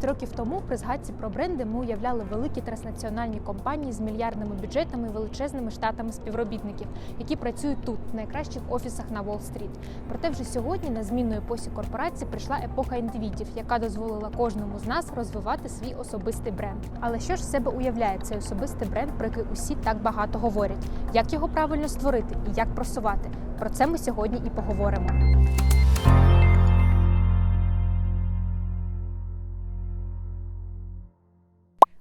10 років тому при згадці про бренди ми уявляли великі транснаціональні компанії з мільярдними бюджетами і величезними штатами співробітників, які працюють тут, в найкращих офісах на Уолл-стріт. Проте вже сьогодні на змінну епосі корпорації прийшла епоха індивідів, яка дозволила кожному з нас розвивати свій особистий бренд. Але що ж з себе уявляє цей особистий бренд, про який усі так багато говорять? Як його правильно створити і як просувати? Про це ми сьогодні і поговоримо.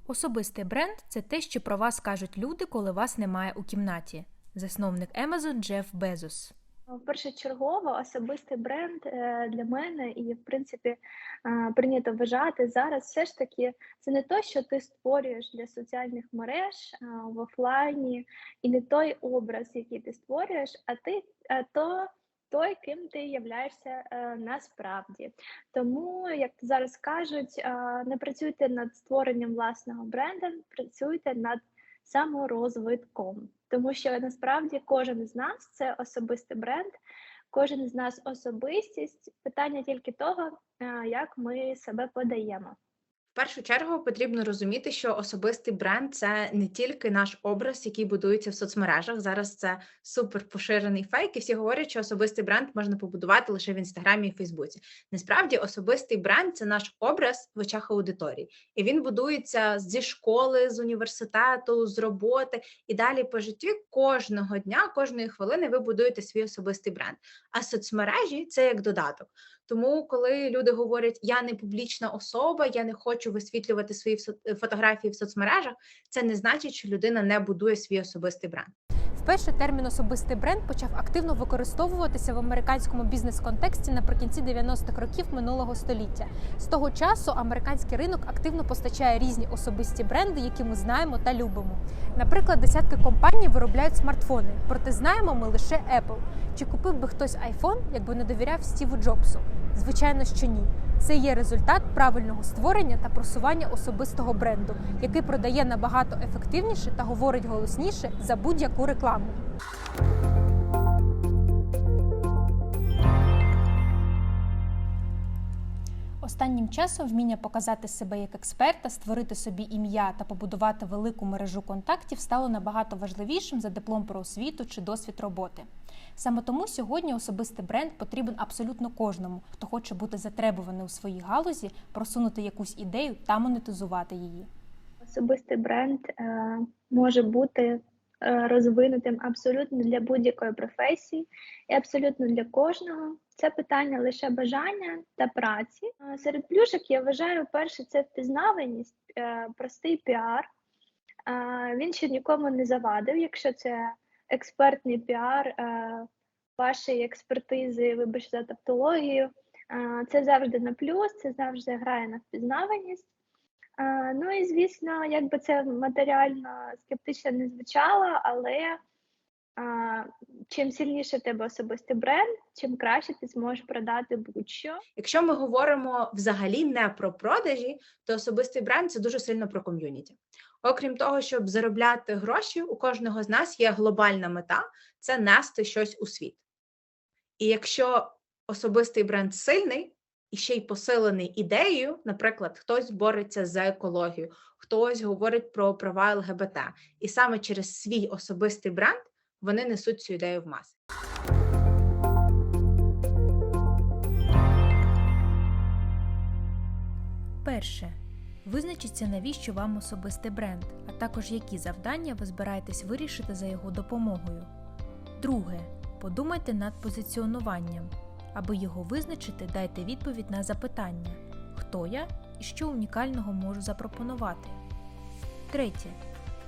Особистий бренд це те, що про вас кажуть люди, коли вас немає у кімнаті. Засновник Amazon Джеф Безос. Першочергово особистий бренд е, для мене і, в принципі, е, прийнято вважати зараз все ж таки це не то, що ти створюєш для соціальних мереж е, в офлайні, і не той образ, який ти створюєш, а ти то той, ким ти являєшся насправді. Тому, як зараз кажуть, не працюйте над створенням власного бренду, працюйте над саморозвитком. Тому що насправді кожен з нас це особистий бренд, кожен з нас особистість. Питання тільки того, як ми себе подаємо. В першу чергу потрібно розуміти, що особистий бренд це не тільки наш образ, який будується в соцмережах. Зараз це супер поширений фейк, і всі говорять, що особистий бренд можна побудувати лише в інстаграмі і Фейсбуці. Насправді, особистий бренд це наш образ в очах аудиторії, і він будується зі школи, з університету, з роботи і далі по житті кожного дня, кожної хвилини ви будуєте свій особистий бренд. А соцмережі це як додаток. Тому, коли люди говорять, я не публічна особа, я не хочу висвітлювати свої фотографії в соцмережах, це не значить, що людина не будує свій особистий бренд. Вперше термін особистий бренд почав активно використовуватися в американському бізнес-контексті наприкінці 90-х років минулого століття. З того часу американський ринок активно постачає різні особисті бренди, які ми знаємо та любимо. Наприклад, десятки компаній виробляють смартфони, проте знаємо ми лише Apple. Чи купив би хтось iPhone, якби не довіряв Стіву Джобсу? Звичайно, що ні. Це є результат правильного створення та просування особистого бренду, який продає набагато ефективніше та говорить голосніше за будь-яку рекламу. Останнім часом вміння показати себе як експерта, створити собі ім'я та побудувати велику мережу контактів стало набагато важливішим за диплом про освіту чи досвід роботи. Саме тому сьогодні особистий бренд потрібен абсолютно кожному, хто хоче бути затребуваний у своїй галузі, просунути якусь ідею та монетизувати її. Особистий бренд е, може бути е, розвинутим абсолютно для будь-якої професії і абсолютно для кожного. Це питання лише бажання та праці. Е, серед плюшок я вважаю, перше це впізнаваність, е, простий піар. Він ще нікому не завадив, якщо це експертний піар е, вашої експертизи, вибачте за тавтологію. Е, це завжди на плюс, це завжди грає на впізнаваність. Е, ну і звісно, якби це матеріально скептично не звучало, але чим сильніше в тебе особистий бренд, чим краще ти зможеш продати будь-що. Якщо ми говоримо взагалі не про продажі, то особистий бренд це дуже сильно про ком'юніті. Окрім того, щоб заробляти гроші, у кожного з нас є глобальна мета це нести щось у світ. І якщо особистий бренд сильний і ще й посилений ідеєю, наприклад, хтось бореться за екологію, хтось говорить про права ЛГБТ, і саме через свій особистий бренд вони несуть цю ідею в маси. Перше. Визначіться, навіщо вам особистий бренд, а також які завдання ви збираєтесь вирішити за його допомогою. Друге. Подумайте над позиціонуванням. Аби його визначити, дайте відповідь на запитання: хто я і що унікального можу запропонувати. Третє.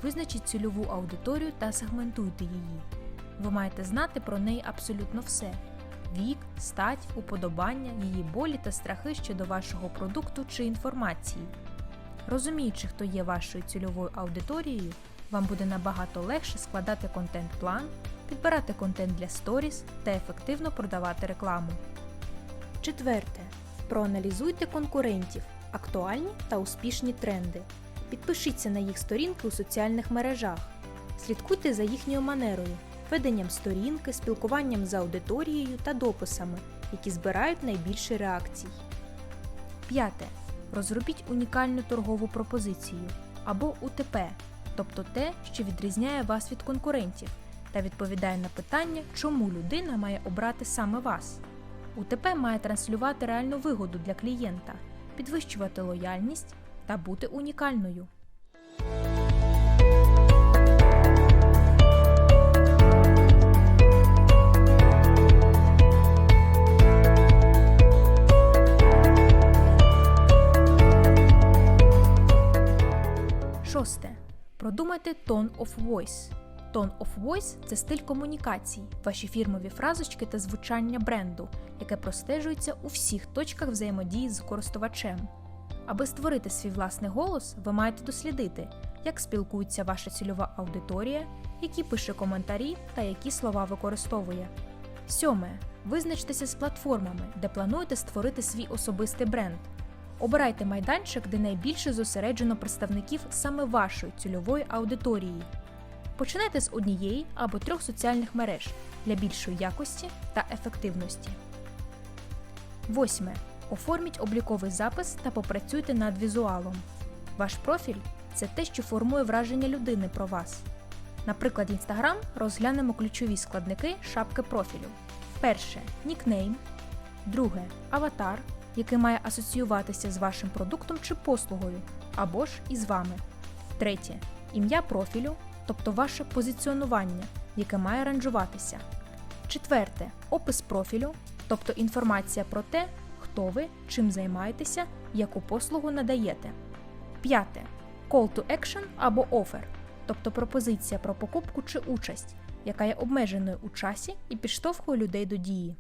Визначіть цільову аудиторію та сегментуйте її. Ви маєте знати про неї абсолютно все: вік, стать, уподобання, її болі та страхи щодо вашого продукту чи інформації. Розуміючи, хто є вашою цільовою аудиторією, вам буде набагато легше складати контент-план, підбирати контент для сторіс та ефективно продавати рекламу. Четверте. Проаналізуйте конкурентів, актуальні та успішні тренди. Підпишіться на їх сторінки у соціальних мережах. Слідкуйте за їхньою манерою, веденням сторінки, спілкуванням з аудиторією та дописами, які збирають найбільше реакцій. П'яте. Розробіть унікальну торгову пропозицію або УТП, тобто те, що відрізняє вас від конкурентів та відповідає на питання, чому людина має обрати саме вас. УТП має транслювати реальну вигоду для клієнта, підвищувати лояльність та бути унікальною. Шосте. Продумайте tone of voice. Tone of voice – це стиль комунікацій, ваші фірмові фразочки та звучання бренду, яке простежується у всіх точках взаємодії з користувачем. Аби створити свій власний голос, ви маєте дослідити, як спілкується ваша цільова аудиторія, які пише коментарі та які слова використовує. Сьоме. Визначтеся з платформами, де плануєте створити свій особистий бренд. Обирайте майданчик, де найбільше зосереджено представників саме вашої цільової аудиторії. Починайте з однієї або трьох соціальних мереж для більшої якості та ефективності. Восьме. Оформіть обліковий запис та попрацюйте над візуалом. Ваш профіль це те, що формує враження людини про вас. Наприклад, Instagram розглянемо ключові складники шапки профілю. Перше нікнейм. Друге аватар, який має асоціюватися з вашим продуктом чи послугою, або ж із вами. Третє ім'я профілю, тобто ваше позиціонування, яке має ранжуватися. Четверте опис профілю, тобто інформація про те, хто ви, чим займаєтеся, яку послугу надаєте. П'яте Call to action або offer, тобто пропозиція про покупку чи участь, яка є обмеженою у часі і підштовхує людей до дії.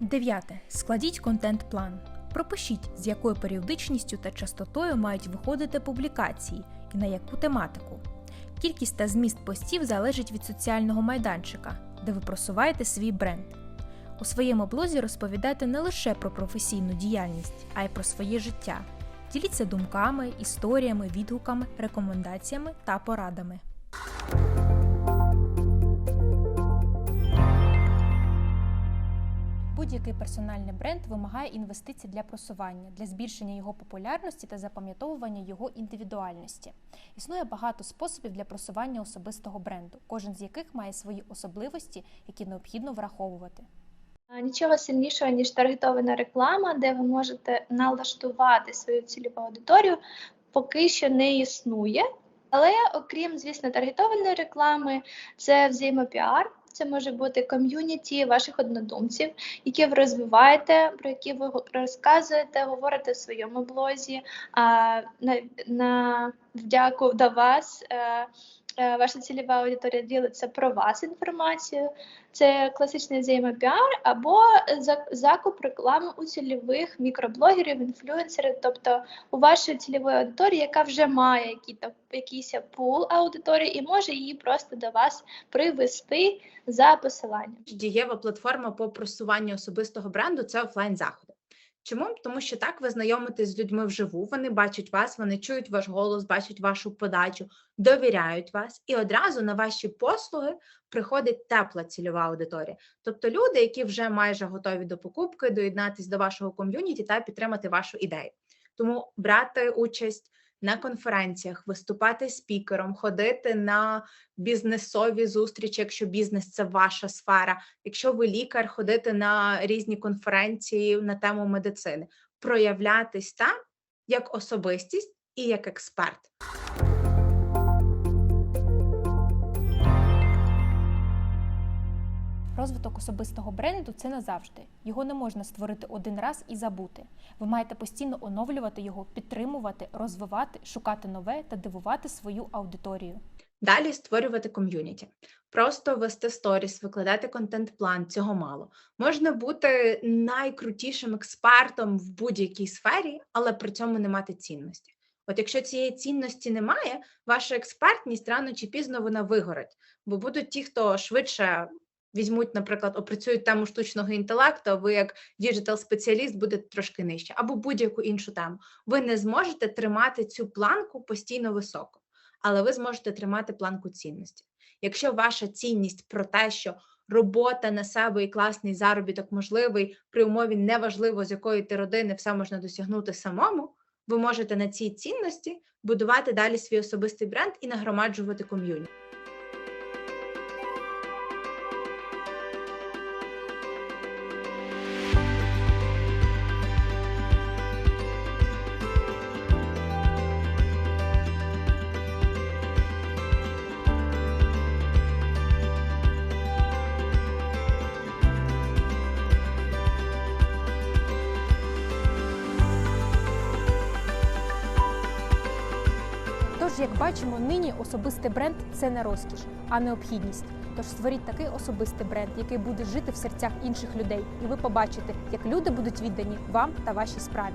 Дев'яте. Складіть контент-план. Пропишіть, з якою періодичністю та частотою мають виходити публікації і на яку тематику. Кількість та зміст постів залежить від соціального майданчика, де ви просуваєте свій бренд. У своєму блозі розповідайте не лише про професійну діяльність, а й про своє життя. Діліться думками, історіями, відгуками, рекомендаціями та порадами. Будь-який персональний бренд вимагає інвестицій для просування, для збільшення його популярності та запам'ятовування його індивідуальності. Існує багато способів для просування особистого бренду, кожен з яких має свої особливості, які необхідно враховувати. Нічого сильнішого, ніж таргетована реклама, де ви можете налаштувати свою цільову аудиторію, поки що не існує. Але окрім, звісно, таргетованої реклами, це взаємопіар. Це може бути ком'юніті ваших однодумців, які ви розвиваєте, про які ви розказуєте, говорите в своєму блозі. А на, на вдяку до вас е, ваша цільова аудиторія ділиться про вас інформацією. Це класичний взаємопіар або закуп реклами у цільових мікроблогерів, інфлюенсерів, тобто у вашої цільової аудиторії, яка вже має якийсь пул аудиторії і може її просто до вас привести за посиланням. Дієва платформа по просуванню особистого бренду це офлайн заходи. Чому? Тому що так ви знайомитесь з людьми вживу, вони бачать вас, вони чують ваш голос, бачать вашу подачу, довіряють вас, і одразу на ваші послуги приходить тепла цільова аудиторія. Тобто люди, які вже майже готові до покупки, доєднатись до вашого ком'юніті та підтримати вашу ідею. Тому брати участь на конференціях, виступати спікером, ходити на бізнесові зустрічі, якщо бізнес це ваша сфера. Якщо ви лікар, ходити на різні конференції на тему медицини, проявлятись там як особистість і як експерт. Розвиток особистого бренду це назавжди. Його не можна створити один раз і забути. Ви маєте постійно оновлювати його, підтримувати, розвивати, шукати нове та дивувати свою аудиторію. Далі створювати ком'юніті. Просто вести сторіс, викладати контент-план, цього мало. Можна бути найкрутішим експертом в будь-якій сфері, але при цьому не мати цінності. От якщо цієї цінності немає, ваша експертність рано чи пізно вона вигорить, бо будуть ті, хто швидше візьмуть, наприклад, опрацюють тему штучного інтелекту, а ви як діджитал-спеціаліст будете трошки нижче, або будь-яку іншу тему. Ви не зможете тримати цю планку постійно високо. але ви зможете тримати планку цінності. Якщо ваша цінність про те, що робота на себе і класний заробіток можливий при умові неважливо, з якої ти родини все можна досягнути самому, ви можете на цій цінності будувати далі свій особистий бренд і нагромаджувати ком'юніті. Як бачимо, нині особистий бренд це не розкіш, а необхідність. Тож створіть такий особистий бренд, який буде жити в серцях інших людей, і ви побачите, як люди будуть віддані вам та вашій справі.